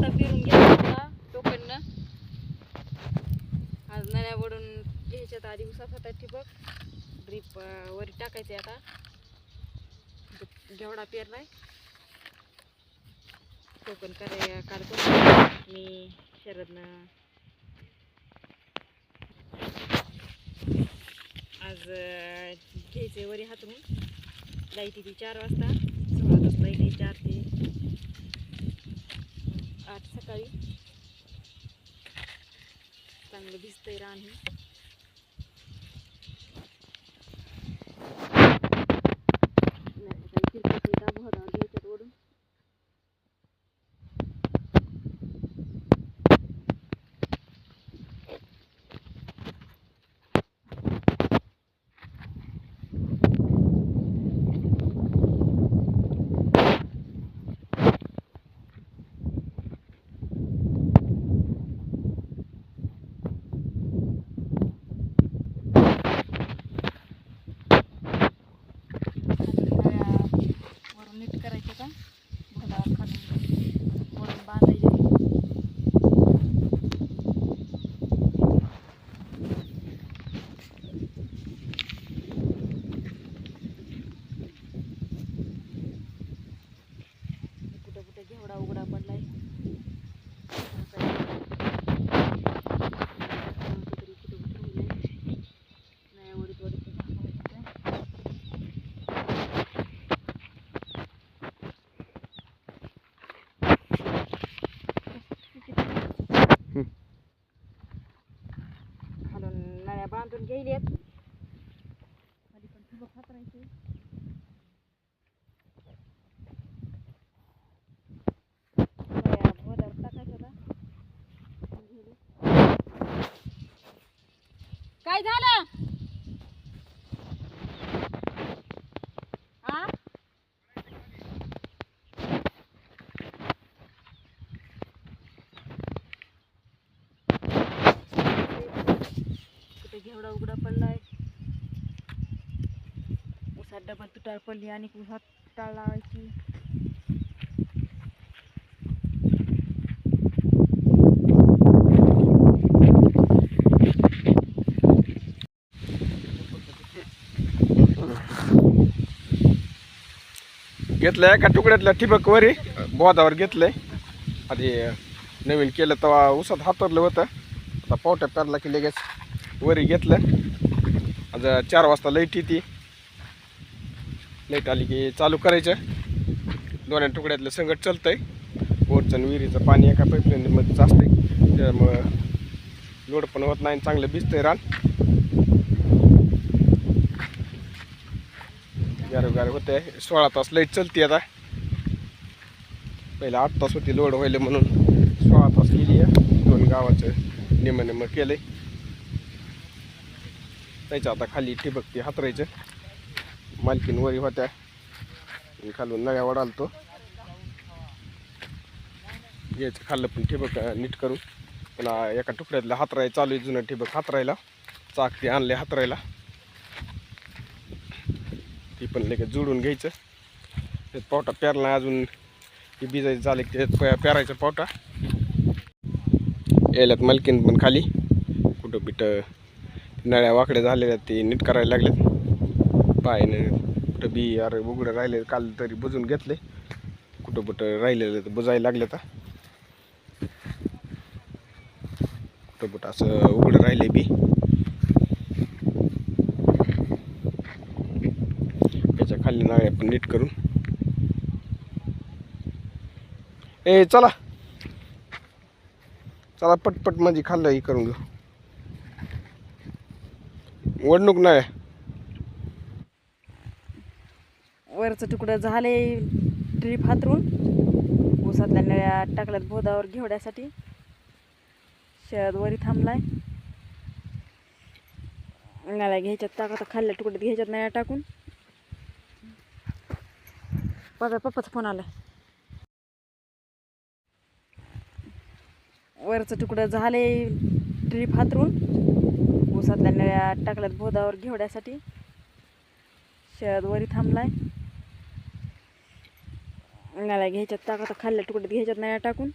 रस्ता फिरून घ्यायचा होता टोकननं आज नळ्यावरून घ्यायच्यात आधी उसात होता ठिबक ड्रीप वरी टाकायचे आता. घेवडा पेरलाय. टोकन कराय काढतो मी शरदनं आज घ्यायचे वरी हातरून. लाइट येते चार वाजता. सोळा तास लाइट आहे चार ते आठ सकाळी. चांगलं भिजतंय रान हे नाही तर काही किरकोळ आहे, दाब होणार घ्यायच्यात ओढून वरून नीट करायचे का भोला खालून वरून बांधायचे कुठं कुठं घेवडा उघडा पडलाय कुठं कुठं राहिलंय. नाही वडीत वडीत दाखवायचं खालून बांधून घ्यायल्यात खाली पण टाकायच्या आता. घेऊन. काय झालं घेवडा उघडा पडलाय. उसात डबल तुटाळ पडली आणि उसात तुटाळ लावायची. घेतलंय एका तुकड्यातल्या ठिबक वरी? बोधावर घेतलंय. आधी नवीन केलं तेव्हा उसात हातरलं होतं. आता पावट्या पेरला की लगेच वरी घेतलं. आज चार वाजता लाइट येते. लाइट आली की चालू करायचं. दोन्ही तुकड्यातलं संगट आहे बोरचं आणि विहिरीचं पाणी एका पाईपलाईनमध्येच असतंय. त्यामुळं लोड पण होत नाही आणि चांगलं भिजतंय रान. गारव गारव आहे सोळा तास लाइट चालते आता. पहिला आठ तास होती लोड व्हायला म्हणून. सोळा तास केली आहे. दोन गावाचं निम निम आहे त्याच्या आता खाली ठिबक ते हातरायचं. मालकीन वरी होत्या. खालून नळ्या वडालतो यायचं खाल्लं पण ठिबक नीट करून. पुन्हा एका तुकड्यातलं हातराय चालू आहे जुनं ठिबक हातरायला. चाक ते आणले हातरायला. ती पण लगेच जुडून घ्यायचं. त्यात पावटा पेरला अजून. ती बिजायचं झालं की त्यात पेरायचं पावटा. यायलात मालकीन पण खाली. कुठं बिटं नळ्या वाकड्या झालेल्या ते नीट करायला लागल्यात पायाने कुठं बी अरे उघडं राहिले काल तरी बुजून घेतले. कुठं कुठं राहिलेलं तर बुजायला लागले तर कुठं कुठं असं उघडं राहिले बी. त्याच्याखाली नळ्या पण नीट करून. ए चला. चला पटपट माझी खाल्लं करून घेऊ. वडणूक नाही. वरचं तुकडं झाले ट्रीप हातरून. ऊसातल्या नळ्या टाकल्यात भोदावर घेवड्यासाठी. शरद वरी थांबलाय. नळ्या घ्यायच्यात टाका खाल्ल्या तुकड्यात घ्यायच्यात नळ्या टाकून. पप्पा पप्पाचा फोन आला. वरचं तुकडं झाले ट्रीप हातरून. ऊसातल्या नळ्या टाकल्यात भोदावर घेवड्यासाठी. शरद वरी थांबलाय. नळ्या घ्यायच्यात टाका तर खाल्ल्या तुकड्यात घ्यायच्यात नळ्या टाकून.